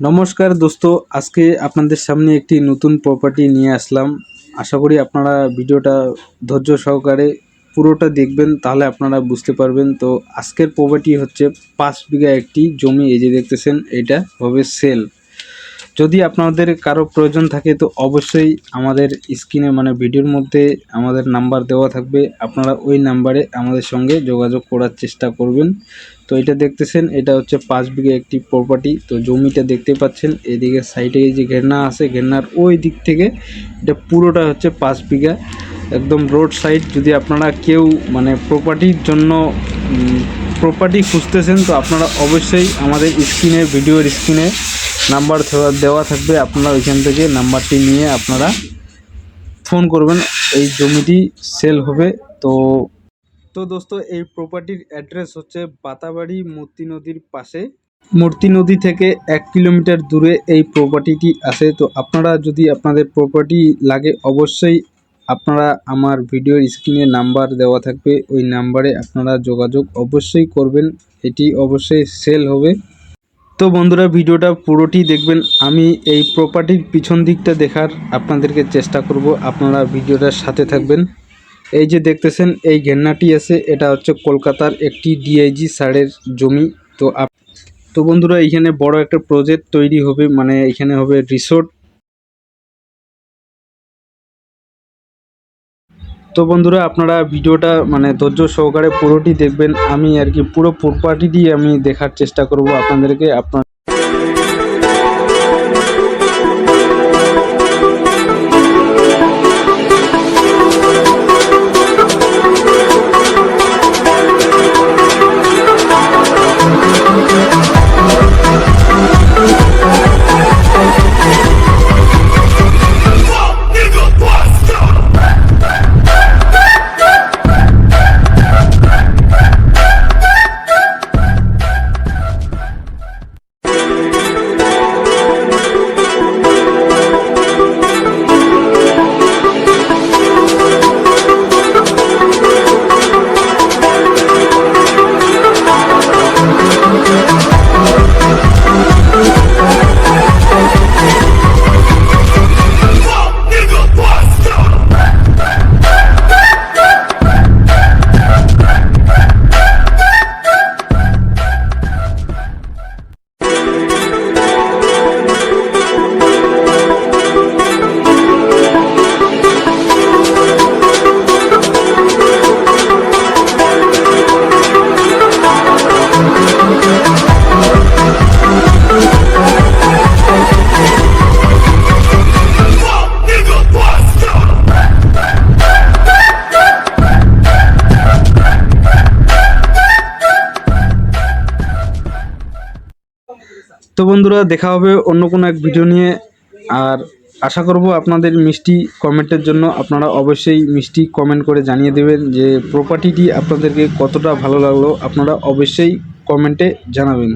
নমস্কার দোস্ত, আজকে আপনাদের সামনে একটি নতুন প্রপার্টি নিয়ে আসলাম। আশা করি আপনারা ভিডিওটা ধৈর্য সহকারে পুরোটা দেখবেন, তাহলে আপনারা বুঝতে পারবেন। তো আজকের প্রপার্টি হচ্ছে পাঁচ বিঘা একটি জমি, এই যে দেখতেছেন, এটা হবে সেল যদি আপনাদের কারও প্রয়োজন থাকে, তো অবশ্যই আমাদের স্ক্রিনে মানে ভিডিওর মধ্যে আমাদের নাম্বার দেওয়া থাকবে। আপনারা ওই নাম্বারে আমাদের সঙ্গে যোগাযোগ করার চেষ্টা করবেন। তো এটা দেখতেছেন, এটা হচ্ছে পাঁচ বিঘা একটি প্রপার্টি তো জমিটা দেখতে পাচ্ছেন, এদিকে সাইডে যে ঘেন্না আছে ঘেন্নার ওই দিক থেকে এটা পুরোটা হচ্ছে পাঁচ বিঘা। একদম রোড সাইড, যদি আপনারা কেউ মানে প্রপার্টির জন্য প্রপার্টি খুঁজতেছেন, তো আপনারা অবশ্যই আমাদের স্ক্রিনে, ভিডিওর স্ক্রিনে নাম্বার দেওয়া- থাকবে। আপনারা ওইখান থেকে নাম্বারটি নিয়ে আপনারা ফোন করবেন। এই জমিটি সেল হবে। তো তো দোস্ত এই প্রপার্টির অ্যাড্রেস হচ্ছে বাতাবাড়ি মূর্তি নদীর পাশে। মূর্তি নদী থেকে এক কিলোমিটার দূরে এই প্রপার্টিটি আছে। তো আপনারা যদি আপনাদের প্রপার্টি লাগে অবশ্যই আপনারা আমার ভিডিওর স্ক্রিনে নাম্বার দেওয়া থাকবে। ওই নাম্বারে আপনারা যোগাযোগ অবশ্যই করবেন। এটি অবশ্যই সেল হবে। তো বন্ধুরা, ভিডিওটা পুরোটি দেখবেন। আমি এই প্রপার্টির পিছন দিকটা দেখার আপনাদেরকে চেষ্টা করব। আপনারা ভিডিওটার সাথে থাকবেন। এই যে দেখতেছেন, এই ঘেন্নাটি আছে। এটা হচ্ছে কলকাতার একটি ডিআইজি সারের জমি। তো তো বন্ধুরা এখানে বড় একটা প্রজেক্ট তৈরি হবে। মানে এখানে হবে রিসোর্ট তো বন্ধুরা, আপনারা ভিডিওটা মানে ধৈর্য সহকারে পুরোটি দেখবেন। আমি আর কি পুরো প্রপার্টিটি আমি দেখার চেষ্টা করব আপনাদেরকে। আপনার তো বন্ধুরা, দেখা হবে অন্য কোনো এক ভিডিও নিয়ে। আর আশা করব আপনাদের মিষ্টি কমেন্টের জন্য আপনারা অবশ্যই মিষ্টি কমেন্ট করে জানিয়ে দেবেন যে প্রপার্টিটি আপনাদেরকে কতটা ভালো লাগল। আপনারা অবশ্যই কমেন্টে জানাবেন।